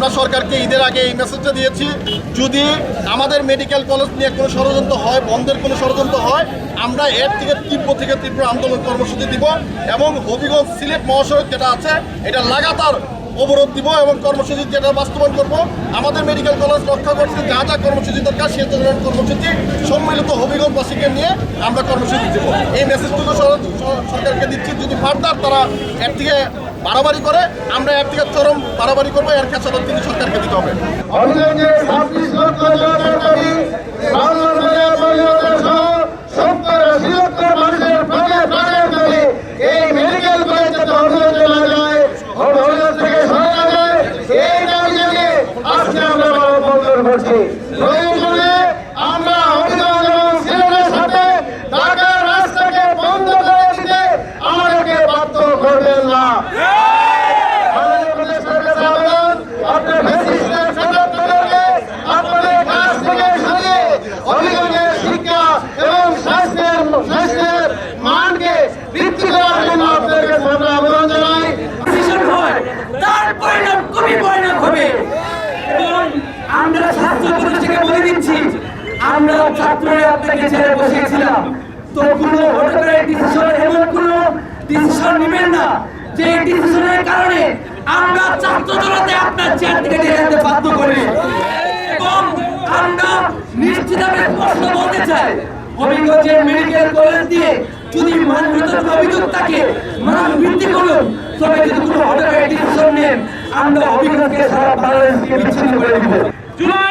আমরা সরকারকে ঈদের আগে এই মেসেজটা দিয়েছি, যদি আমাদের মেডিকেল কলেজ নিয়ে কোনো ষড়যন্ত্র হয়, বন্ধের কোনো ষড়যন্ত্র হয়, আমরা এর থেকে তীব্র থেকে তীব্র আন্দোলন কর্মসূচি দিব এবং হবিগঞ্জ সিলেট মহাসড়ক যেটা আছে, এটা লাগাতার অবরোধ দিব এবং কর্মসূচি যেটা বাস্তবায়ন করব, আমাদের মেডিকেল কলেজ রক্ষা করছে, যা যা কর্মসূচি দরকার সে ধরনের কর্মসূচি সম্মিলিত হবিগঞ্জবাসীকে নিয়ে আমরা কর্মসূচি দেব। এই সর- সরকারকে দিচ্ছি, যদি ফার্দার তারা এর থেকে বাড়াবাড়ি করে, আমরা এর থেকে বাড়াবাড়ি করব এর খেসারত কিন্তু সরকারকে দিতে হবে। অভিযোগে ছাব্বিশ লক্ষ জনকর্মী বাংলার বাজার পরিবর্তন সহ সত্তর আশি লক্ষ মানুষের প্রাণে প্রাণের দাবি এই মেডিকেল কলেজ যাতে অভিযোগে না যায় অভিযোগ থেকে সরে না যায় এই দাবি জানিয়ে আজকে আমরা মানববন্ধন করছি প্রয়োজনে আমরা অভিযোগ এবং সিলেটের সাথে ঢাকার রাস্তাকে বন্ধ করে দিতে আমাদেরকে বাধ্য করবেন না মাননীয় প্রদেশ সরকারের আবেদন, আপনার ফ্যাসিস্টের সদস্যদেরকে আপনাদের কাছ থেকে সরিয়ে অভিযোগের শিক্ষা এবং স্বাস্থ্যের স্বাস্থ্যের মানকে বৃদ্ধি করার জন্য আপনাদের কাছে আমরা আবেদন জানাই ডিসিশন হয় তার পরিণাম খুবই ভয়ানক হবে এবং আমরা ছাত্র প্রতিষ্ঠাকে বলে দিচ্ছি আমরা ছাত্ররা আপনাকে ছেড়ে বসিয়েছিলাম। তো কোনো করে ডিসিশন এমন কোনো ডিসিশন নেবেন না। যে ডিসিশনের কারণে আমরা ছাত্র দলতে আপনার চেয়ার থেকে টেনে বাধ্য করি। এবং আমরা নিশ্চিতভাবে স্পষ্ট বলতে চাই, হবিগঞ্জের মেডিকেল কলেজ দিয়ে যদি মানবিত অভিযোগ থাকে মান বৃদ্ধি করুন। তবে যদি কোনো হঠাৎ ডিসিশন নেন, আমরা হবিগঞ্জকে সারা বাংলাদেশকে বিচ্ছিন্ন করে দিব। জুলাই